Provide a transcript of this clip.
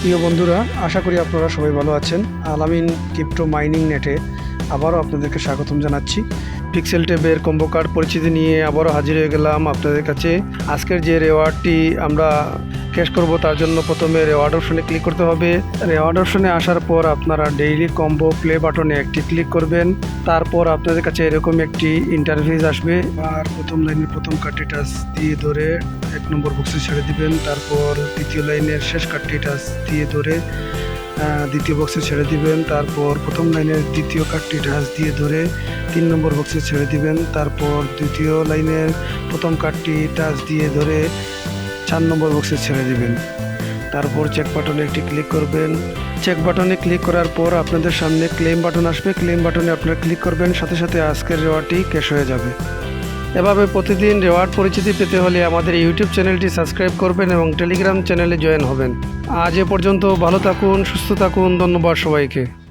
প্রিয় বন্ধুরা, আশা করি আপনারা সবাই ভালো আছেন। আলামিন ক্রিপ্টো মাইনিং নেটে আবারও আপনাদেরকে স্বাগতম জানাচ্ছি। পিক্সেল টেবের কম্বো কার্ড পরিচিতি নিয়ে আবারও হাজির হয়ে গেলাম আপনাদের কাছে। আজকের যে রেওয়ার্ডটি আমরা ক্যাশ করব, তার জন্য প্রথমে রেওয়ার্ড অপশনে ক্লিক করতে হবে। রেওয়ার্ড অপশনে আসার পর আপনারা ডেইলি কম্বো প্লে বাটনে একটি ক্লিক করবেন। তারপর আপনাদের কাছে এরকম একটি ইন্টারফেস আসবে। আর প্রথম লাইনের প্রথম কার্ডটি টাচ দিয়ে ধরে এক নম্বর বক্সে ছেড়ে দিবেন। তারপর দ্বিতীয় লাইনের শেষ কার্ডটি টাচ দিয়ে ধরে দ্বিতীয় বক্সে ছেড়ে দিবেন। তারপর প্রথম লাইনের দ্বিতীয় কার্ডটি টাচ দিয়ে ধরে তিন নম্বর বক্সে ছেড়ে দিবেন। তারপর দ্বিতীয় লাইনের প্রথম কার্ডটি টাচ দিয়ে ধরে চার নম্বর বক্সে ছেড়ে দিবেন। তারপর চেক বাটনে একটি ক্লিক করবেন। চেক বাটনে ক্লিক করার পর আপনাদের সামনে ক্লেম বাটন আসবে। ক্লেম বাটনে আপনারা ক্লিক করবেন, সাথে সাথে আজকের রেওয়ার্ডটি ক্যাশ হয়ে যাবে। এভাবে প্রতিদিন রেওয়ার্ড পরিচিতি পেতে হলে আমাদের ইউটিউব চ্যানেলটি সাবস্ক্রাইব করবেন এবং টেলিগ্রাম চ্যানেলে জয়েন হবেন। আজ এ পর্যন্ত ভালো থাকুন, সুস্থ থাকুন, ধন্যবাদ সবাইকে।